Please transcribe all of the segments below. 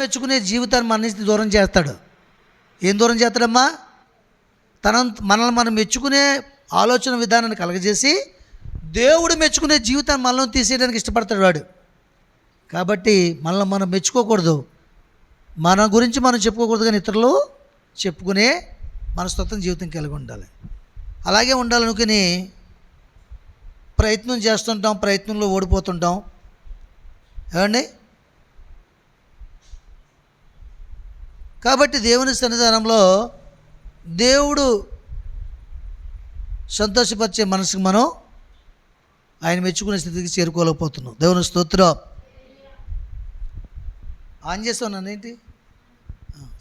మెచ్చుకునే జీవితాన్ని మన నుంచి దూరం చేస్తాడు. ఏం దూరం చేస్తాడమ్మా? తన మనల్ని మనం మెచ్చుకునే ఆలోచన విధానాన్ని కలగజేసి దేవుడు మెచ్చుకునే జీవితాన్ని మనల్ని తీసేయడానికి ఇష్టపడతాడు వాడు. కాబట్టి మనల్ని మనం మెచ్చుకోకూడదు. మన గురించి మనం చెప్పుకోకూడదు కానీ ఇతరులు చెప్పుకునే మనస్తత్వం జీవితం కలిగి ఉండాలి. అలాగే ఉండాలనుకుని ప్రయత్నం చేస్తుంటాం ప్రయత్నంలో ఓడిపోతుంటాం. ఏమండి? కాబట్టి దేవుని సన్నిధానంలో దేవుడు సంతోషపరిచే మనసుకు మనం ఆయన మెచ్చుకునే స్థితికి చేరుకోలేకపోతున్నాం. దేవుని స్తోత్రం. ఆన్ చేస్తాను ఏంటి?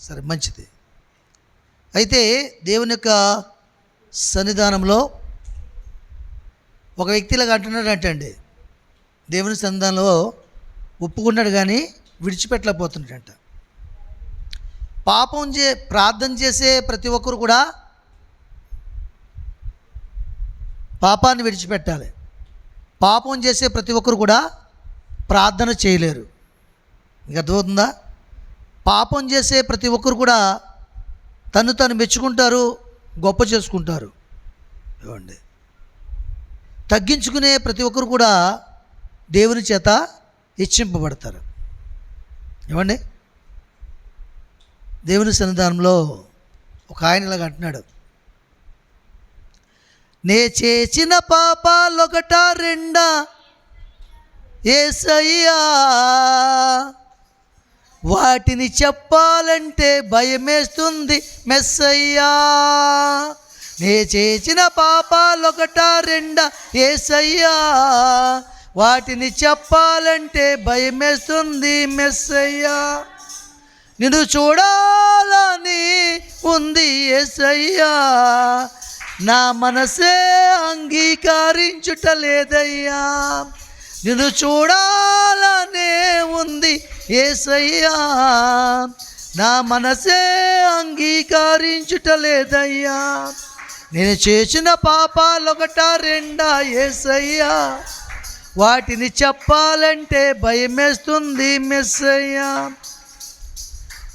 సరే మంచిది. అయితే దేవుని యొక్క సన్నిధానంలో ఒక వ్యక్తిలాగా అంటున్నాడు అంటున్నాడంటండి దేవుని సన్నిధానంలో ఒప్పుకున్నాడు కానీ విడిచిపెట్టలేకపోతున్నాడంట. పాపం చే ప్రార్థన చేసే ప్రతి ఒక్కరు కూడా పాపాన్ని విడిచిపెట్టాలి. పాపం చేసే ప్రతి ఒక్కరు కూడా ప్రార్థన చేయలేరు. ఇంకా అర్థమవుతుందా? పాపం చేసే ప్రతి ఒక్కరు కూడా తను తను మెచ్చుకుంటారు గొప్ప చేసుకుంటారు. ఏమండి తగ్గించుకునే ప్రతి ఒక్కరు కూడా దేవుని చేత హెచ్చింపబడతారు ఏమండి దేవుని సన్నిధానంలో ఒక ఆయన ఇలాగ అంటున్నాడు. నే చేసిన పాపాలొకట రెండా? ఏసయ్యా వాటిని చెప్పాలంటే భయమేస్తుంది మెస్సయ్యా. నే చేసిన పాపాలొకట రెండా? ఏసయ్యా వాటిని చెప్పాలంటే భయమేస్తుంది మెస్సయ్యా. నిన్ను చూడాలని ఉంది ఎసయ్యా నా మనసే అంగీకరించుట లేదయ్యా నిన్ను చూడాలనే ఉంది ఏసయ్యా. నా మనసే అంగీకరించుట లేదయ్యా నేను చేసిన పాపాలొకట రెండా ఏసయ్యా. వాటిని చెప్పాలంటే భయమేస్తుంది మెస్సయ్యా.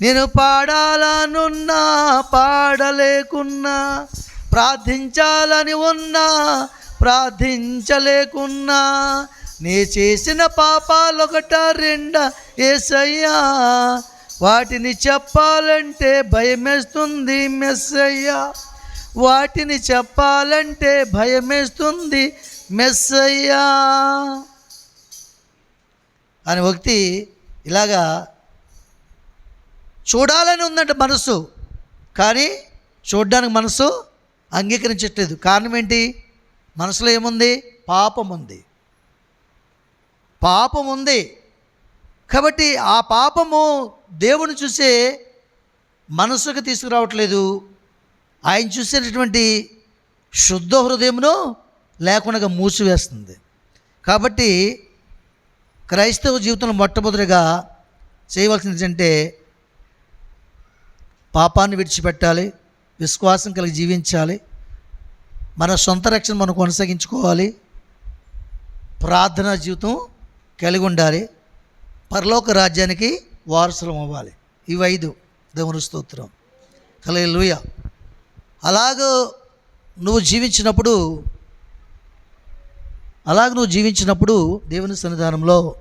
నేను పాడాలనున్నా పాడలేకున్నా ప్రార్థించాలని ఉన్నా ప్రార్థించలేకున్నా నీ చేసిన పాపాలొకట రెండ ఏసయ్యా. వాటిని చెప్పాలంటే భయమేస్తుంది మెస్సయ్యా. వాటిని చెప్పాలంటే భయమేస్తుంది మెస్సయ్యా. అని వ్యక్తి ఇలాగా చూడాలని ఉందంట మనసు. కానీ చూడడానికి మనసు అంగీకరించట్లేదు. కారణం ఏంటి? మనసులో ఏముంది? పాపం ఉంది. పాపం ఉంది. కాబట్టి ఆ పాపము దేవుని చూసే మనసుకు తీసుకురావట్లేదు. ఆయన చూసేటటువంటి శుద్ధ హృదయమును లేకుండా మూసివేస్తుంది. కాబట్టి క్రైస్తవ జీవితంలో మొట్టమొదటిగా చేయవలసింది ఏంటంటే పాపాన్ని విడిచిపెట్టాలి విశ్వాసం కలిగి జీవించాలి మన సొంత రక్షణ మనం కొనసాగించుకోవాలి ప్రార్థనా జీవితం కలిగి ఉండాలి పరలోక రాజ్యానికి వారసులం అవ్వాలి. ఇవి ఐదు దేవుని స్తోత్రం. కలే లూయ అలాగ నువ్వు జీవించినప్పుడు అలాగ నువ్వు జీవించినప్పుడు దేవుని సన్నిధానంలో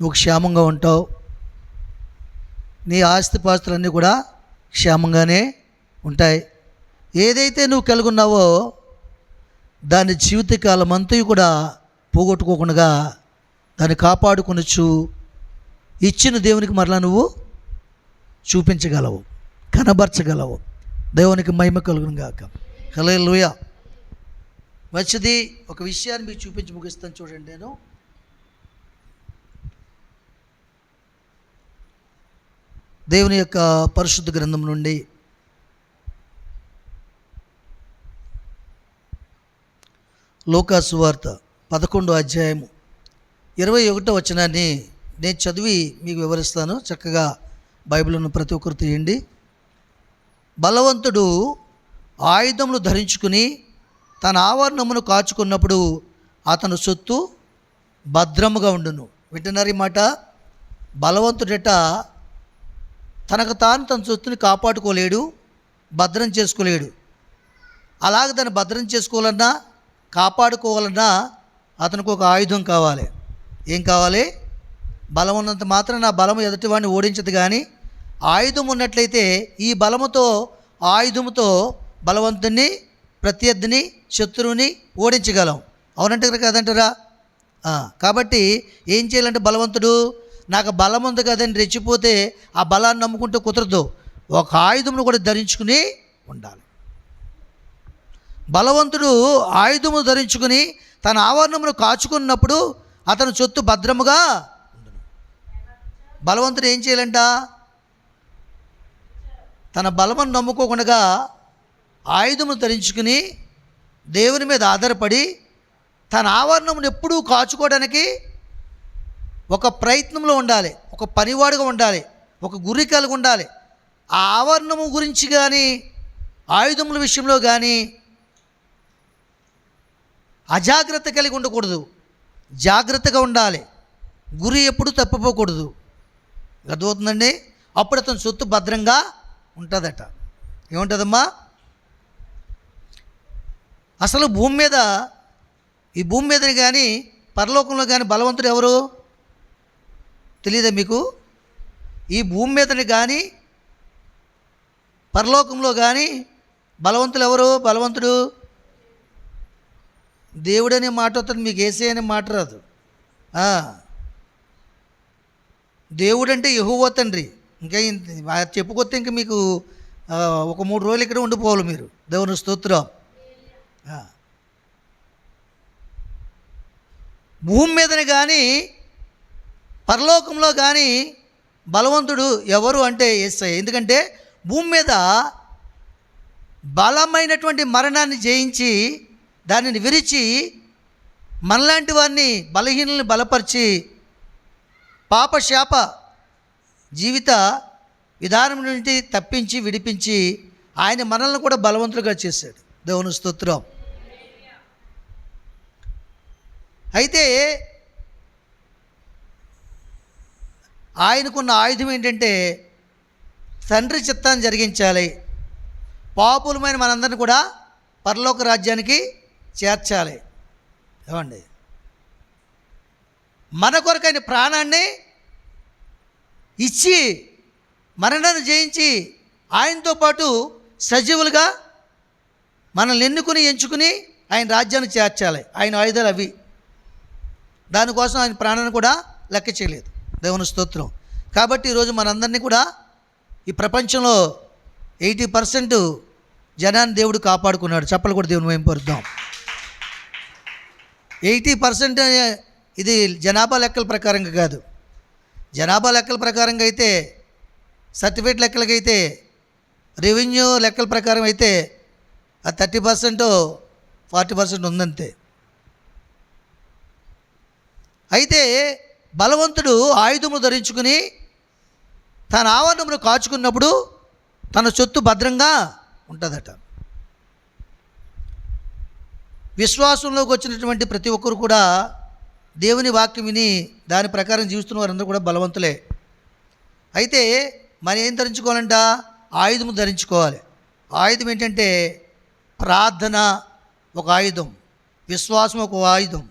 నువ్వు క్షేమంగా ఉంటావు. నీ ఆస్తిపాస్తులన్నీ కూడా క్షేమంగానే ఉంటాయి. ఏదైతే నువ్వు కలిగి ఉన్నావో దాని జీవితకాలం అంతా కూడా పోగొట్టుకోకుండా దాన్ని కాపాడుకొనొచ్చు ఇచ్చిన దేవునికి మరలా నువ్వు చూపించగలవు కనబరచగలవు. దేవునికి మహిమ కలుగును గాక. హలే లూయ మంచిది ఒక విషయాన్ని మీకు చూపించి ముగిస్తాను చూడండి నేను. దేవుని యొక్క పరిశుద్ధ గ్రంథం నుండి లోకాసు వార్త పదకొండో అధ్యాయము ఇరవై ఒకటో వచనాన్ని నేను చదివి మీకు వివరిస్తాను. చక్కగా బైబిల్ను ప్రతి ఒక్కరు తీయండి. బలవంతుడు ఆయుధములు ధరించుకుని తన ఆవరణమును కాచుకున్నప్పుడు అతను సొత్తు భద్రముగా ఉండును. వింటున్నారు ఈ మాట? బలవంతుడట తనకు తాను తన సొత్తుని కాపాడుకోలేడు భద్రం చేసుకోలేడు. అలాగే దాన్ని భద్రం చేసుకోవాలన్నా కాపాడుకోవాలన్నా అతనికి ఒక ఆయుధం కావాలి. ఏం కావాలి? బలం ఉన్నంత మాత్రం నా బలం ఎదుటివాడిని ఓడించదు కానీ ఆయుధం ఉన్నట్లయితే ఈ బలముతో ఆయుధముతో బలవంతుని ప్రత్యర్థిని శత్రువుని ఓడించగలం. అవునంటారు కదంటారా? కాబట్టి ఏం చేయాలంటే బలవంతుడు నాకు బలం ఉంది కదని రెచ్చిపోతే ఆ బలాన్ని నమ్ముకుంటే కుదరదు. ఒక ఆయుధమును కూడా ధరించుకుని ఉండాలి. బలవంతుడు ఆయుధము ధరించుకుని తన ఆవరణమును కాచుకున్నప్పుడు అతను చొత్తు భద్రముగా ఉండును. బలవంతుడు ఏం చేయాలంట? తన బలమును నమ్ముకోకుండా ఆయుధమును ధరించుకుని దేవుని మీద ఆధారపడి తన ఆవరణమును ఎప్పుడూ కాచుకోవడానికి ఒక ప్రయత్నంలో ఉండాలి ఒక పనివాడుగా ఉండాలి ఒక గురి కలిగి ఉండాలి. ఆ ఆవరణము గురించి కానీ ఆయుధముల విషయంలో కానీ అజాగ్రత్త కలిగి ఉండకూడదు. జాగ్రత్తగా ఉండాలి. గురి ఎప్పుడు తప్పిపోకూడదు. అర్థమవుతుందండి? అప్పుడు అతని సొత్తు భద్రంగా ఉంటుందట. ఏముంటుందమ్మా? అసలు భూమి మీద ఈ భూమి మీద కానీ పరలోకంలో కానీ బలవంతుడు ఎవరు? తెలియదా మీకు? ఈ భూమి మీదని కానీ పరలోకంలో కానీ బలవంతులు ఎవరు? బలవంతుడు దేవుడనే మాట వస్తుంది. మీకు ఏసే అనే మాట రాదు. దేవుడు దేవుడంటే యహోవా తండ్రి. ఇంకా చెప్పుకొస్తే ఇంక మీకు ఒక మూడు రోజులు ఇక్కడ ఉండిపోవాలి మీరు. దేవుని స్తోత్రం. భూమి మీదని కానీ పరలోకంలో కానీ బలవంతుడు ఎవరు అంటే ఏసయ్య ఎందుకంటే భూమి మీద బలమైనటువంటి మరణాన్ని జయించి దానిని విరిచి మనలాంటి వారిని బలహీనల్ని బలపరిచి పాపశాప జీవిత విధానం నుండి తప్పించి విడిపించి ఆయన మనల్ని కూడా బలవంతులుగా చేశాడు. దేవుని స్తోత్రం. అయితే ఆయనకున్న ఆయుధం ఏంటంటే తండ్రి చిత్తాన్ని జరిగించాలి. పాపులమైన మనందరిని కూడా పరలోక రాజ్యానికి చేర్చాలి. ఏమండి? మన కొరకైన ప్రాణాన్ని ఇచ్చి మరణాన్ని జయించి ఆయనతో పాటు సజీవులుగా మనల్ని ఎన్నుకుని ఎంచుకుని ఆయన రాజ్యాన్ని చేర్చాలి. ఆయన ఆయుధాలు అవి. దానికోసం ఆయన ప్రాణాన్ని కూడా లెక్క చేయలేదు. దేవుని స్తోత్రం. కాబట్టి ఈరోజు మనందరినీ కూడా ఈ ప్రపంచంలో ఎయిటీ పర్సెంట్ జనాన్ని దేవుడు కాపాడుకున్నాడు. చెప్పలు కూడా దేవుని వేయింపరుద్దాం ఎయిటీ పర్సెంట్ ఇది జనాభా లెక్కల ప్రకారంగా కాదు. జనాభా లెక్కల ప్రకారంగా అయితే సర్టిఫికేట్ లెక్కలకైతే రెవెన్యూ లెక్కల ప్రకారం అయితే ఆ థర్టీ పర్సెంట్ ఫార్టీ పర్సెంట్ ఉందంతే. అయితే బలవంతుడు ఆయుధము ధరించుకుని తన ఆవరణమును కాచుకున్నప్పుడు తన సొత్తు భద్రంగా ఉంటుందట. విశ్వాసంలోకి వచ్చినటువంటి ప్రతి ఒక్కరు కూడా దేవుని వాక్యం విని దాని ప్రకారం జీవిస్తున్న వారందరూ కూడా బలవంతులే. అయితే మనం ఏం ధరించుకోవాలంట? ఆయుధము ధరించుకోవాలి. ఆయుధం ఏంటంటే ప్రార్థన ఒక ఆయుధం విశ్వాసం ఒక ఆయుధం.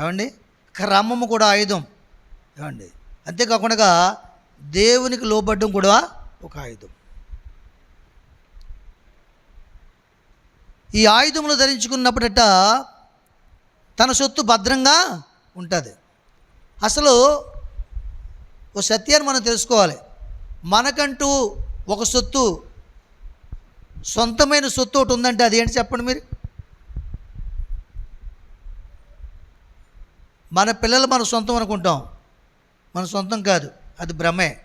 ఏమండి? క్రమము కూడా ఆయుధం. ఏమండి అంతేకాకుండా దేవునికి లోబడ్డం కూడా ఒక ఆయుధం. ఈ ఆయుధములు ధరించుకున్నప్పుడట తన సొత్తు భద్రంగా ఉంటుంది. అసలు ఓ సత్యాన్ని మనం తెలుసుకోవాలి. మనకంటూ ఒక సొత్తు సొంతమైన సొత్తు ఒకటి ఉందంటే అది ఏంటి చెప్పండి మీరు? మన పిల్లలు మన సొంతం అనుకుంటాం. మన సొంతం కాదు అది భ్రమే.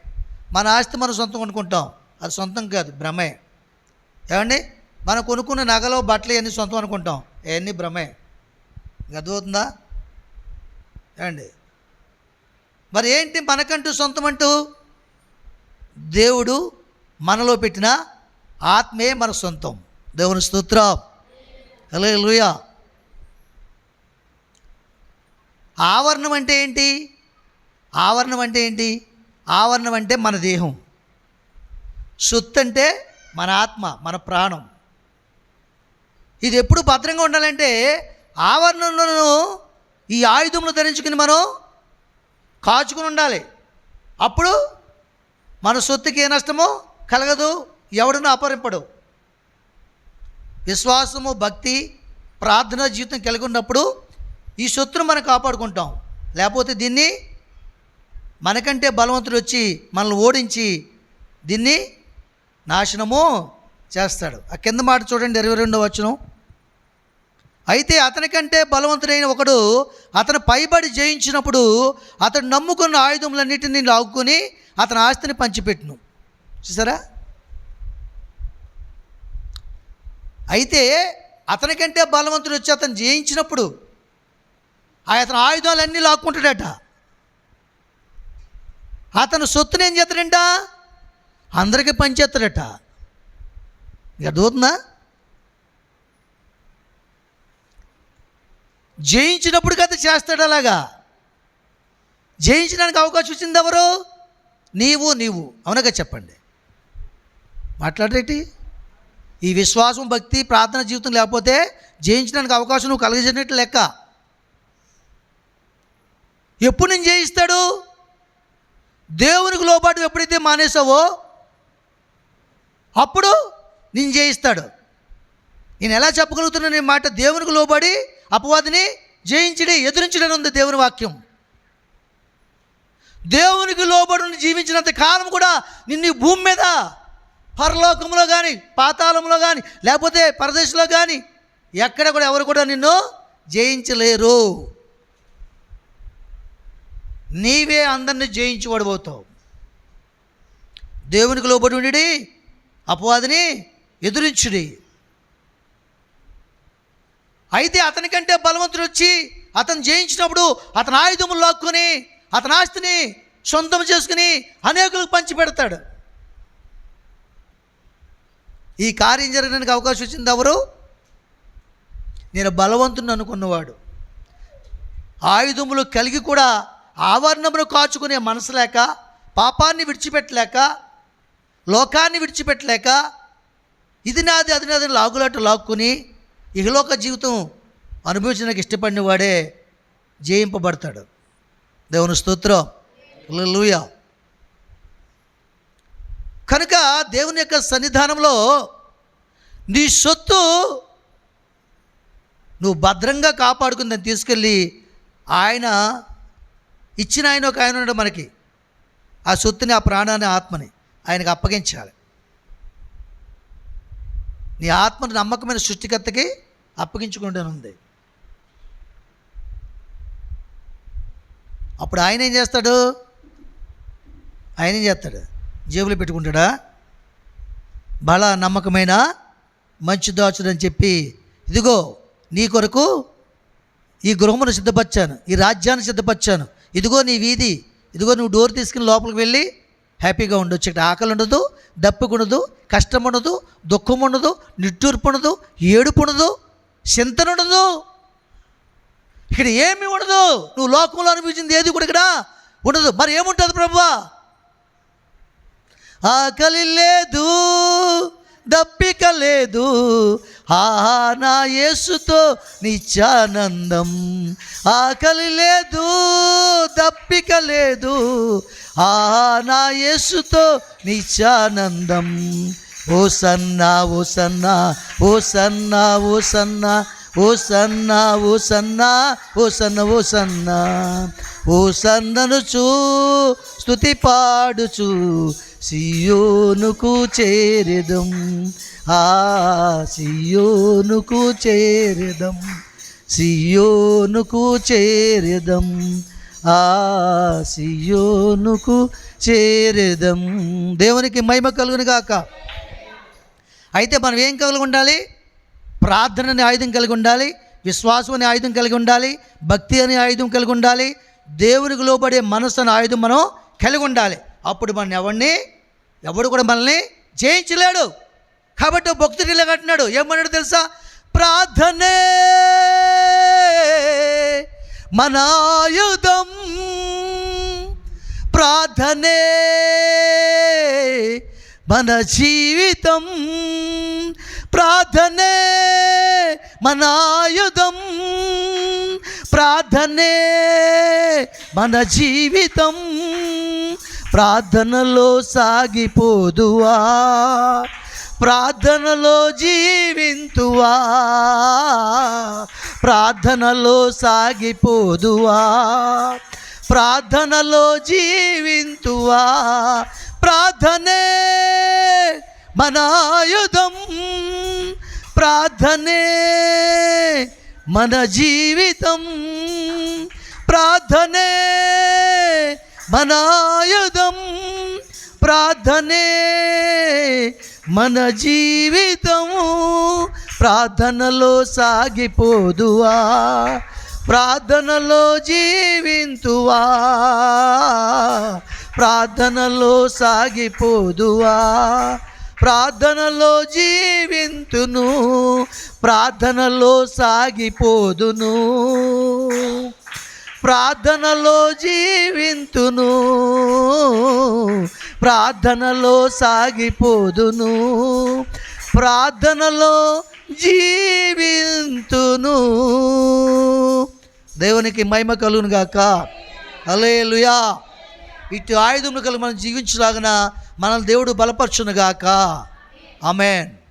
మన ఆస్తి మన సొంతం అనుకుంటాం అది సొంతం కాదు భ్రమే. ఏమండి? మనం కొనుక్కున్న నగలు బట్టలు ఇవన్నీ సొంతం అనుకుంటాం ఇవన్నీ భ్రమే. ఇంకా అర్థమవుతుందా? ఏమండి? మరి ఏంటి మనకంటూ సొంతం అంటూ? దేవుడు మనలో పెట్టిన ఆత్మే మన సొంతం. దేవుని స్తోత్రం. హలో లూయా ఆవరణం అంటే ఏంటి? ఆవరణం అంటే ఏంటి? ఆవరణం అంటే మన దేహం. సొత్తు అంటే మన ఆత్మ మన ప్రాణం. ఇది ఎప్పుడు భద్రంగా ఉండాలంటే ఆవరణలను ఈ ఆయుధములు ధరించుకుని మనం కాచుకుని ఉండాలి. అప్పుడు మన సొత్తుకి ఏ నష్టమో కలగదు ఎవడను అపరింపడు విశ్వాసము భక్తి ప్రార్థన జీవితం కలిగి ఉన్నప్పుడు ఈ సొత్తును మనం కాపాడుకుంటాం. లేకపోతే దీన్ని మనకంటే బలవంతుడు వచ్చి మనల్ని ఓడించి దీన్ని నాశనము చేస్తాడు. ఆ కింద మాట చూడండి ఇరవై రెండో వచనం. అయితే అతనికంటే బలవంతుడైన ఒకడు అతను పైబడి జయించినప్పుడు అతడు నమ్ముకున్న ఆయుధములన్నిటిని లాక్కుని అతని ఆస్తిని పంచిపెట్టును. చూసారా? అయితే అతనికంటే బలవంతుడు వచ్చి అతను జయించినప్పుడు ఆ అతని ఆయుధాలన్నీ లాక్కుంటాడట. అతను సొత్తుని ఏం చేస్తాడంట? అందరికీ పంచేస్తాడట ఇక అర్థమవుతుందా? జయించినప్పుడు కదా చేస్తాడు అలాగా? జయించడానికి అవకాశం వచ్చింది ఎవరు? నీవు నీవు. అవునగా చెప్పండి. మాట్లాడేటి ఈ విశ్వాసం భక్తి ప్రార్థన జీవితం లేకపోతే జయించడానికి అవకాశం నువ్వు కలిగించినట్టు లెక్క. ఎప్పుడు నేను జయిస్తాడు? దేవునికి లోపాటు ఎప్పుడైతే మానేసావో అప్పుడు నేను జయిస్తాడు. నేను ఎలా చెప్పగలుగుతున్నాను ఈ మాట? దేవునికి లోబడి అపవాదిని జయించడి ఎదురించడని ఉంది దేవుని వాక్యం. దేవునికి లోబడి జీవించినంత కాలం కూడా నిన్ను భూమి మీద పరలోకంలో కానీ పాతాళంలో కానీ లేకపోతే పరదేశంలో కానీ ఎక్కడ కూడా ఎవరు కూడా నిన్ను జయించలేరు. నీవే అందరిని జయించి పడిపోతావు దేవునికి లోబడి ఉండి అపవాదిని ఎదురించుడి అయితే అతనికంటే బలవంతుడు వచ్చి అతను జయించినప్పుడు అతని ఆయుధములు లాక్కొని అతని ఆస్తిని సొంతం చేసుకుని అనేకులకు పంచి పెడతాడు. ఈ కార్యం జరగడానికి అవకాశం వచ్చింది ఎవరు? నేను బలవంతుని అనుకున్నవాడు. ఆయుధములు కలిగి కూడా ఆవరణమును కాచుకునే మనసు లేక పాపాన్ని విడిచిపెట్టలేక లోకాన్ని విడిచిపెట్టలేక ఇది నాది అది నాది లాగులాట లాక్కుని ఇహలోక జీవితం అనుభవించడానికి ఇష్టపడిన వాడే జయింపబడతాడు. దేవుని స్తోత్రం. లూయ కనుక దేవుని యొక్క సన్నిధానంలో నీ సొత్తు నువ్వు భద్రంగా కాపాడుకుని దాన్ని తీసుకెళ్ళి ఆయన ఇచ్చిన ఆయన ఒక ఆయన ఉన్నాడు మనకి. ఆ సొత్తుని ఆ ప్రాణాన్ని ఆత్మని ఆయనకు అప్పగించాలి. నీ ఆత్మను నమ్మకమైన సృష్టికర్తకి అప్పగించుకుంటానుంది అప్పుడు ఆయన ఏం చేస్తాడు? ఆయన ఏం చేస్తాడు? జేబులో పెట్టుకుంటాడా? బల నమ్మకమైన మంచి దాచుడని చెప్పి ఇదిగో నీ కొరకు ఈ గృహమును సిద్ధపరిచాను ఈ రాజ్యాన్ని సిద్ధపరిచాను ఇదిగో నీ వీధి ఇదిగో నువ్వు డోర్ తీసుకుని లోపలికి వెళ్ళి హ్యాపీగా ఉండొచ్చు. ఇక్కడ ఆకలి ఉండదు దప్పిక ఉండదు కష్టం ఉండదు దుఃఖం ఉండదు నిట్టూర్పు ఉండదు ఏడుపు ఉండదు చింతన ఉండదు. ఇక్కడ ఏమీ ఉండదు. నువ్వు లోకంలో అనిపించింది ఏది కూడా ఇక్కడ ఉండదు. మరి ఏముంటుంది ప్రభువా? ఆకలి లేదు దప్పిక లేదు ఆహా నా యేసుతో నిత్యానందం. ఆకలి లేదు దప్పిక లేదు. ఆహా నా యేసుతో నిత్యానందం. ఓ సన్నా ఓ సన్నా ఓ సన్నా ఓ సన్నా ఓ సన్నా ఓ సన్నా ఓ సన్న ఓ సన్నా ఓ సన్నను చూ స్తుతి పాడుచు సియోనుకు చేరెదం. ఆ సియోనుకు చేరెదం సియోనుకు చేరెదం ఆ సియోనుకు చేరెదం. దేవునికి మహిమ కలుగును గాక. అయితే మనం ఏం కలిగి ఉండాలి? ప్రార్థనని ఆయుధం కలిగి ఉండాలి విశ్వాసం అనే ఆయుధం కలిగి ఉండాలి భక్తి అనే ఆయుధం కలిగి ఉండాలి దేవునికి లోబడే మనసు అనే ఆయుధం మనం కలిగి ఉండాలి. అప్పుడు మన ఎవరిని? ఎవడు కూడా మనల్ని జయించలేడు. కాబట్టి ఓ భక్తుడు ఇలా కట్టినాడు ఏమన్నాడు తెలుసా? ప్రార్థనే మన ఆయుధం ప్రార్థనే మన జీవితం ప్రార్థనే మన ఆయుధం ప్రార్థనే మన జీవితం ప్రార్థనలో సాగిపోదువా. ప్రార్థనలో జీవింతువా? ప్రార్థనలో సాగిపోదువా? ప్రార్థనలో జీవింతువా? ప్రార్థనే మనాయుధం ప్రార్థనే మన జీవితం. ప్రార్థనే మనాయుధం ప్రార్థనే మన జీవితము ప్రార్థనలో సాగిపోదువా ప్రార్థనలో జీవింతువా ప్రార్థనలో సాగిపోదువా ప్రార్థనలో జీవింతును ప్రార్థనలో సాగిపోదును. ప్రార్థనలో జీవింతును ప్రార్థనలో సాగిపోదును ప్రార్థనలో జీవింతును. దేవునికి మహిమ కలుగును గాక. అలేలుయా ఇటు ఆయుధములు కలిగి మనం జీవించలాగిన మనల్ని దేవుడు బలపరచును గాక. ఆమెన్.